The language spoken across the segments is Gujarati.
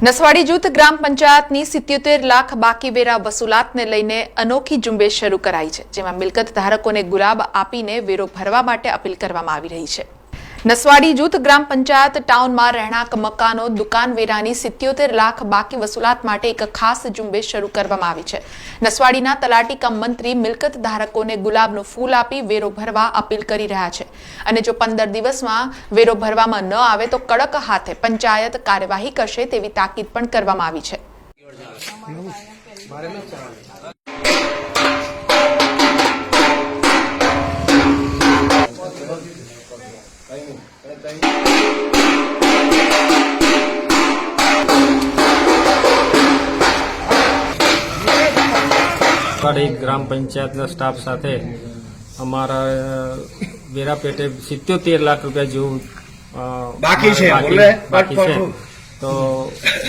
નસવાડી જૂથ ગ્રામ પંચાયતની સિત્યોતેર લાખ બાકી વેરા વસૂલાતને લઈને અનોખી ઝુંબેશ શરૂ કરાઈ છે, જેમાં મિલકત ધારકોને ગુલાબ આપીને વેરો ભરવા માટે અપીલ કરવામાં આવી રહી છે. નસવાડી જૂથ ગ્રામ પંચાયત ટાઉનમાં રહેણાંક મકાનો, દુકાન વેરાની સિત્યોતેર લાખ બાકી વસૂલાત માટે એક ખાસ ઝુંબેશ શરૂ કરવામાં આવી છે. નસવાડીના તલાટી કમ મંત્રી મિલકત ધારકોને ગુલાબનું ફૂલ આપી વેરો ભરવા અપીલ કરી રહ્યા છે. અને જો પંદર દિવસમાં વેરો ભરવામાં ન આવે તો કડક હાથે પંચાયત કાર્યવાહી કરશે તેવી તાકીદ પણ કરવામાં આવી છે. કડી ગ્રામ પંચાયતના સ્ટાફ સાથે અમારા વેરા પેટે સિત્યોતેર લાખ રૂપિયા જેવું બાકી છે, બાકી- બાકી છે. તો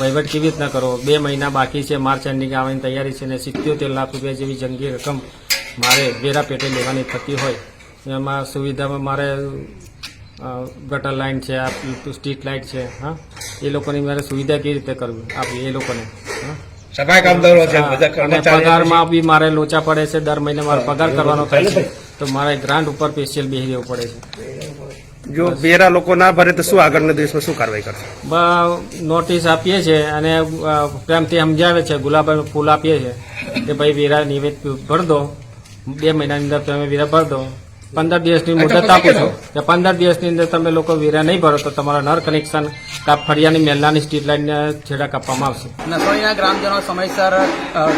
વહીવટ કેવી રીતના કરો? બે મહિના બાકી છે માર્ચ એન્ડિંગ આવવાની તૈયારી છે ને સિત્યોતેર લાખ રૂપિયા જેવી જંગી રકમ મારે વેરા પેટે લેવાની થતી હોય. એમાં સુવિધામાં મારે ગટર લાઇન છે આ સ્ટ્રીટ લાઇટ છે હા? એ લોકોની મારે સુવિધા કેવી રીતે કરવી? આપી એ લોકોને હા? સફાઈ કામદારો છે બધા કર્મચારી પગારમાં બી મારે લોચા પડે છે દર મહિને મારો પગાર કરવાનો થાય છે. તો મારે ગ્રાન્ટ ઉપર સ્પેશિયલ બેસી પડે છે. જો વેરા લોકો ના ભરે તો શું આગળના દિવસમાં શું કાર્યવાહી કરશે? નોટિસ આપીએ છીએ અને પ્રેમથી સમજાવે છે ગુલાબ ફૂલ આપીએ છીએ કે ભાઈ વેરા નિવેદ ભર દો બે મહિનાની અંદર તમે વેરા ભર દો. પંદર દિવસની મુદત આપું છું. કે પંદર દિવસની અંદર તમે લોકો વેરા નહીં ભરો તો તમારા નર કનેક્શન કાપ ફળિયાની મેલનાની સ્ટ્રીટ લાઇનને છેડા કાપવામાં આવશે. નસવાડીના ગ્રામજનો સમયસર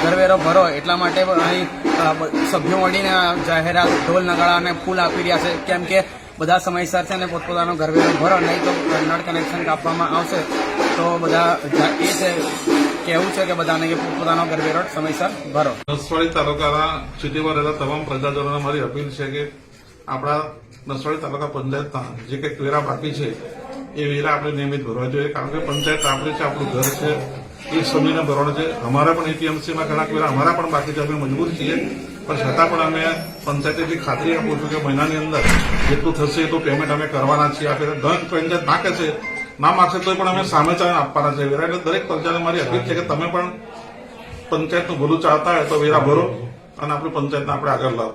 ઘરવેરો ભરો એટલા માટે અહીં સભ્યો મળીને જાહેરાત ઢોલ નગાડા અને ફૂલ આપી રહ્યા છે. કેમ કે બધા સમયસર છે ને પોતપોતાનો ઘરવેરો ભરો નહીં તો નળ કનેક્શન કાપવામાં આવશે. તો બધા જા- એ છે કહેવું છે કે બધાને કે પોતપોતાનો ઘરવેરો સમયસર ભરો. નસવાડી તાલુકાના સિટીમાં રહેતા તમામ પ્રજાજનોને મારી અપીલ છે કે આપણા નસવાડી તાલુકા પંચાયતના જે કંઈક વેરા બાકી છે, એ વેરા આપણે નિયમિત ભરવા જોઈએ. કારણ કે પંચાયત આપણે છે, આપણું ઘર છે, એ સમયને ભરવાનું છે. અમારા પણ એપીએમસીમાં ઘણા વેરા, અમારા પણ બાકી છે, અમે મજબૂર છીએ. પણ છતાં પણ અમે પંચાયત એટલી ખાતરી આપું છું કે મહિનાની અંદર જેટલું થશે, એટલું પેમેન્ટ અમે કરવાના છીએ. આ ફેરે ધન પંચાયત નાખે છે, ના માગશે તો પણ અમે સામે ચાલીને આપવાના છે વેરા. એટલે દરેક પ્રજાને મારી અપીલ છે કે તમે પણ પંચાયતનું ભલું ચાહતા હોય તો વેરા ભરો અને આપણી પંચાયતને આપણે આગળ લાવો.